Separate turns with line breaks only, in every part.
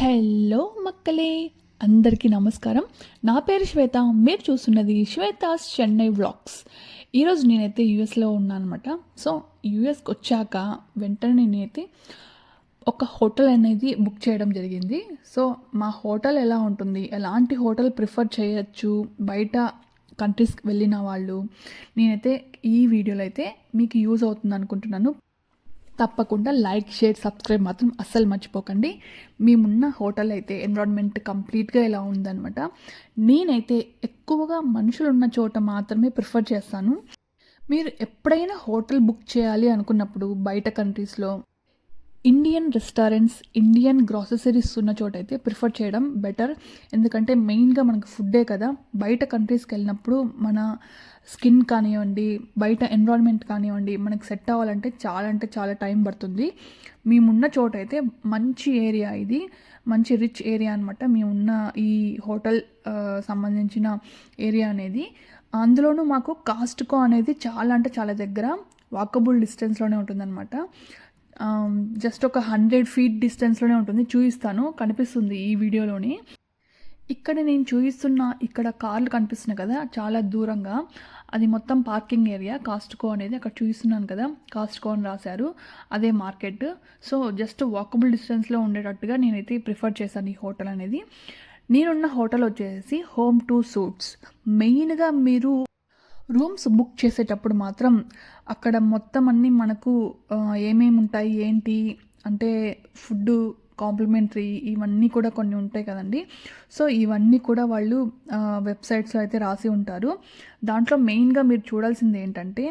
Hello మక్కలే అందరికీ నమస్కారం. నా పేరు శ్వేత మీరు చూస్తున్నది శ్వేతాస్ చెన్నై వ్లాగ్స్. ఈరోజు నేనైతే యూఎస్లో ఉన్నాను అనమాట సో యూఎస్కి వచ్చాక వెంటనే నేనైతే ఒక హోటల్ అనేది బుక్ చేయడం జరిగింది. సో మా హోటల్ ఎలా ఉంటుంది? ఎలాంటి హోటల్ ప్రిఫర్ చేయొచ్చు? బయట కంట్రీస్కి వెళ్ళిన వాళ్ళు. నేనైతే ఈ వీడియోలో అయితే మీకు యూజ్ అవుతుంది అనుకుంటున్నాను. తప్పకుండా లైక్ షేర్ సబ్స్క్రైబ్ మాత్రం అస్సలు మర్చిపోకండి. మేమున్న హోటల్ అయితే ఎన్విరాన్మెంట్ కంప్లీట్గా ఇలా ఉందన్నమాట. నేనైతే ఎక్కువగా మనుషులు ఉన్న చోట మాత్రమే ప్రిఫర్ చేస్తాను. మీరు ఎప్పుడైనా హోటల్ బుక్ చేయాలి అనుకున్నప్పుడు బయట కంట్రీస్లో ఇండియన్ రెస్టారెంట్స్ ఇండియన్ గ్రాసెసరీస్ ఉన్న చోట అయితే ప్రిఫర్ చేయడం బెటర్ ఎందుకంటే మెయిన్గా మనకు ఫుడ్డే కదా బయట కంట్రీస్కి వెళ్ళినప్పుడు మన స్కిన్ కానివ్వండి బయట ఎన్విరాన్మెంట్ కానివ్వండి మనకు సెట్ అవ్వాలంటే చాలా అంటే చాలా టైం పడుతుంది. మేమున్న చోట అయితే మంచి ఏరియా ఇది మంచి రిచ్ ఏరియా అనమాట మేమున్న ఈ హోటల్ సంబంధించిన ఏరియా అనేది. అందులోనూ మాకు కాస్ట్కో అనేది చాలా అంటే చాలా దగ్గర వాకబుల్ డిస్టెన్స్లోనే ఉంటుందన్నమాట. జస్ట్ ఒక హండ్రెడ్ ఫీట్ డిస్టెన్స్లోనే ఉంటుంది. చూపిస్తాను కనిపిస్తుంది ఈ వీడియోలోని. ఇక్కడ నేను చూపిస్తున్న ఇక్కడ కార్లు కనిపిస్తున్నాయి కదా చాలా దూరంగా. అది మొత్తం పార్కింగ్ ఏరియా కాస్ట్కో అనేది అక్కడ చూపిస్తున్నాను కదా కాస్ట్కో అని రాశారు. అదే మార్కెట్ సో జస్ట్ వాకబుల్ డిస్టెన్స్లో ఉండేటట్టుగా నేనైతే ప్రిఫర్ చేశాను ఈ హోటల్ అనేది. నేనున్న హోటల్ వచ్చేసి హోమ్ టు సూట్స్ మెయిన్గా మీరు రూమ్స్ బుక్ చేసేటప్పుడు మాత్రం అక్కడ మొత్తం అన్నీ మనకు ఏమేమి ఉంటాయి ఏంటి అంటే ఫుడ్ కాంప్లిమెంటరీ ఇవన్నీ కూడా కొన్ని ఉంటాయి కదండి. సో ఇవన్నీ కూడా వాళ్ళు వెబ్సైట్స్లో అయితే రాసి ఉంటారు. దాంట్లో మెయిన్గా మీరు చూడాల్సింది ఏంటంటే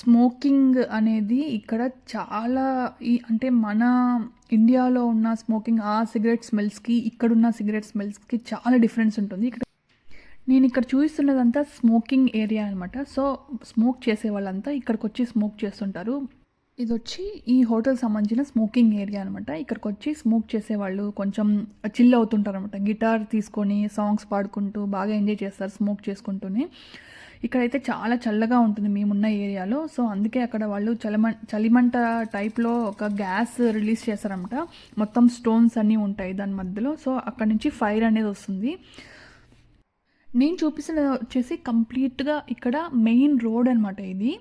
స్మోకింగ్ అనేది ఇక్కడ చాలా ఈ అంటే మన ఇండియాలో ఉన్న స్మోకింగ్ ఆ సిగరెట్ స్మెల్స్కి ఇక్కడున్న సిగరెట్ స్మెల్స్కి చాలా డిఫరెన్స్ ఉంటుంది. ఇక్కడ నేను ఇక్కడ చూపిస్తున్నదంతా స్మోకింగ్ ఏరియా అనమాట సో స్మోక్ చేసే వాళ్ళంతా ఇక్కడికి వచ్చి స్మోక్ చేస్తుంటారు. ఇది వచ్చి ఈ హోటల్ సంబంధించిన స్మోకింగ్ ఏరియా అనమాట ఇక్కడికి వచ్చి స్మోక్ చేసేవాళ్ళు కొంచెం చిల్ అవుతుంటారు అనమాట గిటార్ తీసుకొని సాంగ్స్ పాడుకుంటూ బాగా ఎంజాయ్ చేస్తారు స్మోక్ చేసుకుంటూనే. ఇక్కడైతే చాలా చల్లగా ఉంటుంది మేమున్న ఏరియాలో. సో అందుకే అక్కడ వాళ్ళు చలిమ చలిమంట టైప్లో ఒక గ్యాస్ రిలీజ్ చేస్తారనమాట మొత్తం స్టోన్స్ అన్నీ ఉంటాయి దాని మధ్యలో. సో అక్కడ నుంచి ఫైర్ అనేది వస్తుంది. నేను చూపిస్తున్నది వచ్చేసి కంప్లీట్గా ఇక్కడ మెయిన్ రోడ్ అనమాట ఇది.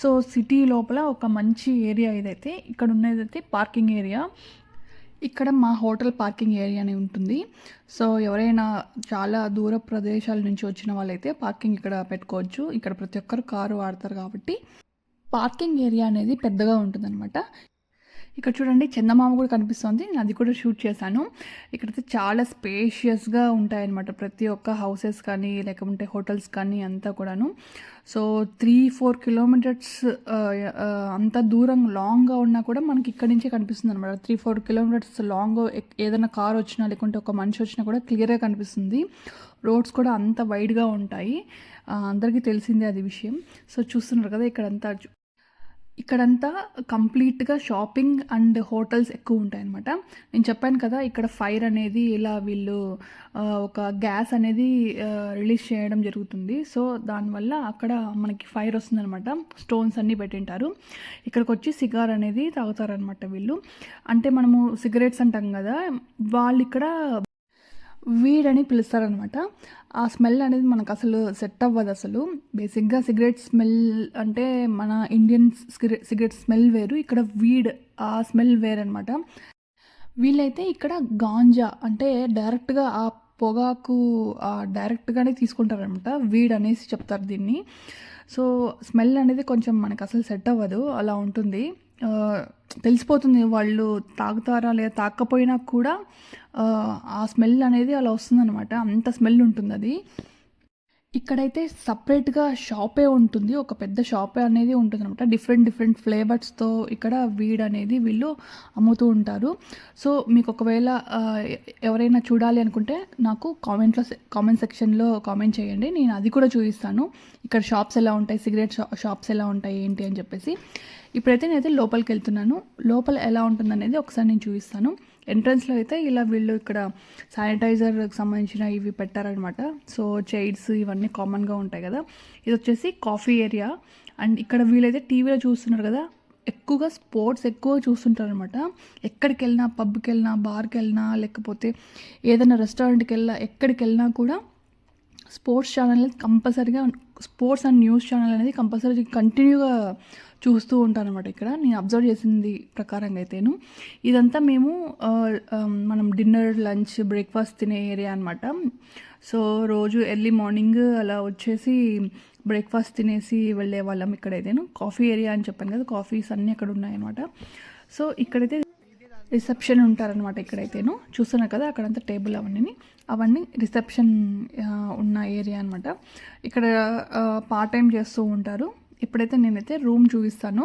సో సిటీ లోపల ఒక మంచి ఏరియా ఇదైతే. ఇక్కడ ఉన్నదైతే పార్కింగ్ ఏరియా. ఇక్కడ మా హోటల్ పార్కింగ్ ఏరియానే ఉంటుంది. సో ఎవరైనా చాలా దూర ప్రదేశాల నుంచి వచ్చిన వాళ్ళైతే పార్కింగ్ ఇక్కడ పెట్టుకోవచ్చు. ఇక్కడ ప్రతి ఒక్కరు కారు వాడతారు కాబట్టి పార్కింగ్ ఏరియా అనేది పెద్దగా ఉంటుందన్నమాట. ఇక్కడ చూడండి చందమామ కూడా కనిపిస్తుంది. నేను అది కూడా షూట్ చేశాను. ఇక్కడైతే చాలా స్పేషియస్గా ఉంటాయన్నమాట ప్రతి ఒక్క హౌసెస్ కానీ లేకుంటే హోటల్స్ కానీ అంతా కూడాను. సో త్రీ ఫోర్ కిలోమీటర్స్ అంత దూరం లాంగ్గా ఉన్నా కూడా మనకి ఇక్కడి నుంచే కనిపిస్తుంది అనమాట త్రీ ఫోర్ కిలోమీటర్స్ లాంగ్ ఏదైనా కార్ వచ్చినా లేకుంటే ఒక మనిషి వచ్చినా కూడా క్లియర్గా కనిపిస్తుంది. రోడ్స్ కూడా అంత వైడ్గా ఉంటాయి. అందరికీ తెలిసిందే అది విషయం. సో చూస్తున్నారు కదా ఇక్కడంతా అంతా ఇక్కడంతా కంప్లీట్గా షాపింగ్ అండ్ హోటల్స్ ఎక్కువ ఉంటాయి అనమాట నేను చెప్పాను కదా ఇక్కడ ఫైర్ అనేది ఇలా వీళ్ళు ఒక గ్యాస్ అనేది రిలీజ్ చేయడం జరుగుతుంది. సో దానివల్ల అక్కడ మనకి ఫైర్ వస్తుందన్నమాట. స్టోన్స్ అన్నీ పెట్టింటారు. ఇక్కడికి వచ్చి సిగార్ అనేది తాగుతారనమాట వీళ్ళు. అంటే మనము సిగరెట్స్ అంటాం కదా వాళ్ళు ఇక్కడ వీడని పిలుస్తారనమాట ఆ స్మెల్ అనేది మనకు అసలు సెట్ అవ్వదు అసలు బేసిక్గా సిగరెట్ స్మెల్ అంటే మన ఇండియన్ సిగరెట్ సిగరెట్ స్మెల్ వేరు. ఇక్కడ వీడ్ ఆ స్మెల్ వేరనమాట వీళ్ళైతే ఇక్కడ గాంజా అంటే డైరెక్ట్గా ఆ పొగాకు డైరెక్ట్గానే తీసుకుంటారనమాట వీడ్ అనేసి చెప్తారు దీన్ని. సో స్మెల్ అనేది కొంచెం మనకు అసలు సెట్ అవ్వదు. అలా ఉంటుంది. తెలిసిపోతుంది వాళ్ళు తాగుతారా లేదా తాకపోయినా కూడా ఆ, స్మెల్ అనేది అలా వస్తుందన్నమాట. అంత స్మెల్ ఉంటుంది అది. ఇక్కడైతే సపరేట్గా షాపే ఉంటుంది. ఒక పెద్ద షాపే అనేది ఉంటుంది అనమాట డిఫరెంట్ డిఫరెంట్ ఫ్లేవర్స్తో ఇక్కడ వీడ్ అనేది వీళ్ళు అమ్ముతూ ఉంటారు. సో మీకు ఒకవేళ ఎవరైనా చూడాలి అనుకుంటే నాకు కామెంట్లో కామెంట్ సెక్షన్లో కామెంట్ చేయండి. నేను అది కూడా చూపిస్తాను. ఇక్కడ షాప్స్ ఎలా ఉంటాయి? సిగరెట్ షా షాప్స్ ఎలా ఉంటాయి? ఏంటి అని చెప్పేసి. ఇప్పుడైతే నేనైతే లోపలికి వెళ్తున్నాను. లోపల ఎలా ఉంటుందనేది ఒకసారి నేను చూపిస్తాను. ఎంట్రన్స్లో అయితే ఇలా వీళ్ళు ఇక్కడ శానిటైజర్కి సంబంధించిన ఇవి పెట్టారనమాట. సో చైర్స్ ఇవన్నీ కామన్గా ఉంటాయి కదా. ఇది వచ్చేసి కాఫీ ఏరియా అండ్ ఇక్కడ వీళ్ళైతే టీవీలో చూస్తున్నారు కదా. ఎక్కువగా స్పోర్ట్స్ ఎక్కువ చూస్తుంటారనమాట. ఎక్కడికి వెళ్ళినా పబ్కి వెళ్ళినా బార్కి వెళ్ళినా లేకపోతే ఏదైనా రెస్టారెంట్కి వెళ్ళినా ఎక్కడికి వెళ్ళినా కూడా స్పోర్ట్స్ ఛానల్ అనేది కంపల్సరీగా స్పోర్ట్స్ అండ్ న్యూస్ ఛానల్ అనేది కంపల్సరీ కంటిన్యూగా చూస్తూ ఉంటాను అనమాట ఇక్కడ. నేను అబ్జర్వ్ చేసింది ప్రకారంగా అయితేను. ఇదంతా మేము మనం డిన్నర్ లంచ్ బ్రేక్ఫాస్ట్ తినే ఏరియా అనమాట సో రోజు ఎర్లీ మార్నింగ్ అలా వచ్చేసి బ్రేక్ఫాస్ట్ తినేసి వెళ్ళే వాళ్ళం ఇక్కడైతేను కాఫీ ఏరియా అని చెప్పాను కదా కాఫీస్ అన్నీ అక్కడ ఉన్నాయన్నమాట. సో ఇక్కడైతే రిసెప్షన్ ఉంటారనమాట ఇక్కడైతేను చూస్తున్నా కదా అక్కడంతా టేబుల్ అవన్నీ అవన్నీ రిసెప్షన్ ఉన్న ఏరియా అనమాట ఇక్కడ పార్ట్ టైం చేస్తూ ఉంటారు. ఇప్పుడైతే నేనైతే రూమ్ చూపిస్తాను.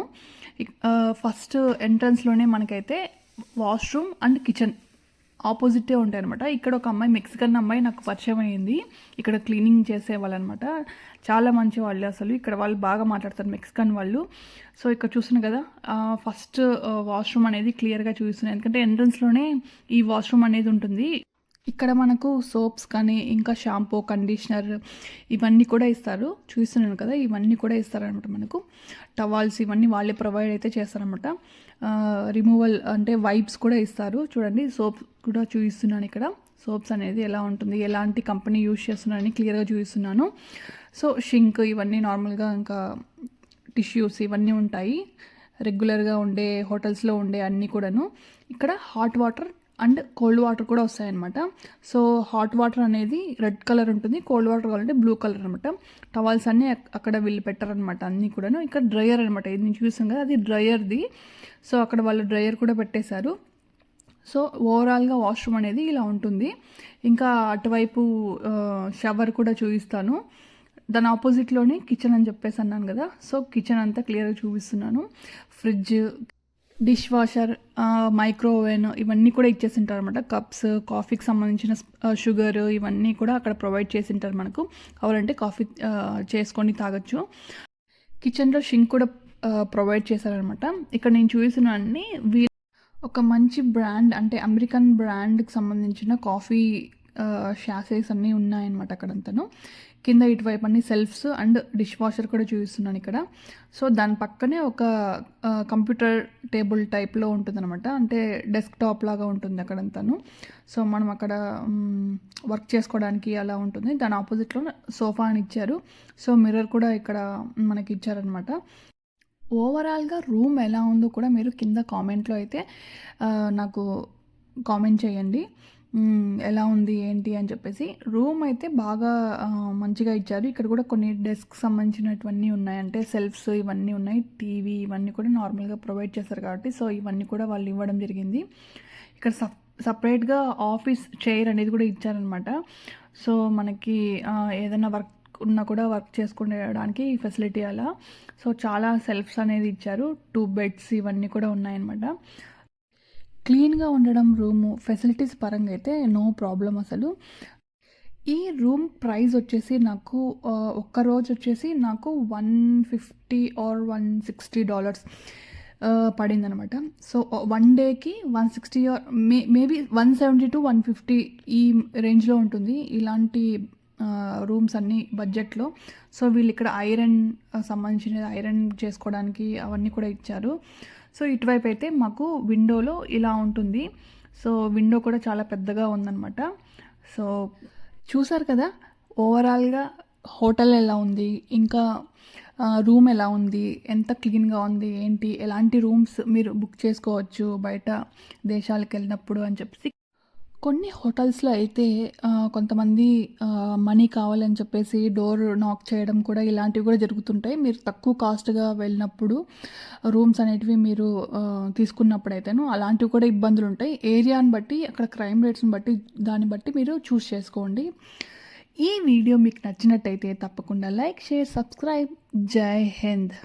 ఫస్ట్ ఎంట్రన్స్లోనే మనకైతే వాష్రూమ్ అండ్ కిచెన్ ఆపోజిటే ఉంటాయి అనమాట ఇక్కడ ఒక అమ్మాయి మెక్సికన్ అమ్మాయి నాకు పరిచయం అయింది ఇక్కడ క్లీనింగ్ చేసే వాళ్ళు అనమాట చాలా మంచి వాళ్ళు అసలు. ఇక్కడ వాళ్ళు బాగా మాట్లాడతారు మెక్సికన్ వాళ్ళు. సో ఇక్కడ చూస్తున్నాను కదా ఫస్ట్ వాష్రూమ్ అనేది క్లియర్గా చూపిస్తున్నాయి. ఎందుకంటే ఎంట్రన్స్లోనే ఈ వాష్రూమ్ అనేది ఉంటుంది. ఇక్కడ మనకు సోప్స్ కానీ ఇంకా షాంపూ కండిషనర్ ఇవన్నీ కూడా ఇస్తారు. చూస్తున్నాను కదా ఇవన్నీ కూడా ఇస్తారనమాట మనకు. టవాల్స్ ఇవన్నీ వాళ్ళే ప్రొవైడ్ అయితే చేస్తారనమాట రిమూవల్ అంటే వైప్స్ కూడా ఇస్తారు. చూడండి సోప్ కూడా చూపిస్తున్నాను ఇక్కడ. సోప్స్ అనేది ఎలా ఉంటుంది ఎలాంటి కంపెనీ యూజ్ చేస్తున్నారని క్లియర్గా చూపిస్తున్నాను సో షింక్ ఇవన్నీ నార్మల్గా ఇంకా టిష్యూస్ ఇవన్నీ ఉంటాయి. రెగ్యులర్గా ఉండే హోటల్స్లో ఉండే అన్నీ కూడాను. ఇక్కడ hot water and cold water కూడా వస్తాయన్నమాట. సో హాట్ వాటర్ అనేది రెడ్ కలర్ ఉంటుంది కోల్డ్ వాటర్ కావాలంటే బ్లూ కలర్ అనమాట టవల్స్ అన్నీ అక్కడ వీళ్ళు పెట్టారనమాట అన్నీ కూడాను. ఇక్కడ డ్రయర్ అనమాట ఇది నేను చూసాం కదా అది డ్రయర్ది. సో అక్కడ వాళ్ళు డ్రయర్ కూడా పెట్టేశారు. సో ఓవరాల్గా వాష్రూమ్ అనేది ఇలా ఉంటుంది. ఇంకా అటువైపు షవర్ కూడా చూపిస్తాను. దాని ఆపోజిట్లోనే కిచెన్ అని చెప్పేసి అన్నాను కదా సో కిచెన్ అంతా క్లియర్గా చూపిస్తున్నాను. ఫ్రిడ్జ్ డిష్ వాషర్ మైక్రోవెన్ ఇవన్నీ కూడా ఇచ్చేసింటారు అనమాట కప్స్ కాఫీకి సంబంధించిన షుగర్ ఇవన్నీ కూడా అక్కడ ప్రొవైడ్ చేసింటారు మనకు. కావాలంటే కాఫీ చేసుకొని తాగొచ్చు. కిచెన్లో షింక్ కూడా ప్రొవైడ్ చేశారనమాట ఇక్కడ నేను చూసిన అన్ని వీ ఒక మంచి బ్రాండ్ అంటే అమెరికన్ బ్రాండ్కి సంబంధించిన కాఫీ షాసెస్ అన్నీ ఉన్నాయన్నమాట అక్కడంతను. కింద ఇటువైపు అన్ని సెల్ఫ్స్ అండ్ డిష్ వాషర్ కూడా చూపిస్తున్నాను ఇక్కడ. సో దాని పక్కనే ఒక కంప్యూటర్ టేబుల్ టైప్లో ఉంటుందన్నమాట. అంటే డెస్క్ టాప్ లాగా ఉంటుంది అక్కడంతాను. సో మనం అక్కడ వర్క్ చేసుకోవడానికి అలా ఉంటుంది. దాని ఆపోజిట్లో సోఫా అని ఇచ్చారు. సో మిర్రర్ కూడా ఇక్కడ మనకి ఇచ్చారనమాట ఓవరాల్గా రూమ్ ఎలా ఉందో కూడా మీరు కింద కామెంట్లో అయితే నాకు కామెంట్ చేయండి. ఎలా ఉంది ఏంటి అని చెప్పేసి రూమ్ అయితే బాగా మంచిగా ఇచ్చారు. ఇక్కడ కూడా కొన్ని డెస్క్ సంబంధించినటువన్నీ ఉన్నాయి. అంటే సెల్ఫ్స్ ఇవన్నీ ఉన్నాయి. టీవీ ఇవన్నీ కూడా నార్మల్గా ప్రొవైడ్ చేస్తారు కాబట్టి సో ఇవన్నీ కూడా వాళ్ళు ఇవ్వడం జరిగింది. ఇక్కడ సప్ సపరేట్గా ఆఫీస్ చైర్ అనేది కూడా ఇచ్చారనమాట సో మనకి ఏదైనా వర్క్ ఉన్నా కూడా వర్క్ చేసుకునేడానికి ఫెసిలిటీ అలా. సో చాలా సెల్ఫ్స్ అనేది ఇచ్చారు. టూ బెడ్స్ ఇవన్నీ కూడా ఉన్నాయన్నమాట. క్లీన్గా ఉండడం రూము ఫెసిలిటీస్ పరంగా అయితే నో ప్రాబ్లం అసలు. ఈ రూమ్ ప్రైస్ వచ్చేసి నాకు ఒక్క రోజు వచ్చేసి నాకు one fifty or one sixty dollars పడిందనమాట. So one డేకి one sixty or may maybe one seventy to one fifty ఈ రేంజ్లో ఉంటుంది ఇలాంటి రూమ్స్ అన్నీ బడ్జెట్లో. సో వీళ్ళు ఇక్కడ ఐరన్ సంబంధించిన ఐరన్ చేసుకోవడానికి అవన్నీ కూడా ఇచ్చారు. సో ఇటువైపు అయితే మాకు విండోలో ఇలా ఉంటుంది. సో విండో కూడా చాలా పెద్దగా ఉందన్నమాట. సో చూసారు కదా ఓవరాల్గా హోటల్ ఎలా ఉంది ఇంకా రూమ్ ఎలా ఉంది ఎంత క్లీన్గా ఉంది ఏంటి ఎలాంటి రూమ్స్ మీరు బుక్ చేసుకోవచ్చు బయట దేశాలకు వెళ్ళినప్పుడు అని చెప్పేసి కొన్ని హోటల్స్లో అయితే కొంతమంది మనీ కావాలని చెప్పేసి డోర్ నాక్ చేయడం కూడా ఇలాంటివి కూడా జరుగుతుంటాయి. మీరు తక్కువ కాస్ట్గా వెళ్ళినప్పుడు రూమ్స్ అనేటివి మీరు తీసుకున్నప్పుడు అయితేను అలాంటివి కూడా ఇబ్బందులు ఉంటాయి ఏరియాని బట్టి అక్కడ క్రైమ్ రేట్స్ని బట్టి దాన్ని బట్టి మీరు చూస్ చేసుకోండి. ఈ వీడియో మీకు నచ్చినట్టయితే తప్పకుండా లైక్ షేర్ సబ్స్క్రైబ్. జై హింద్.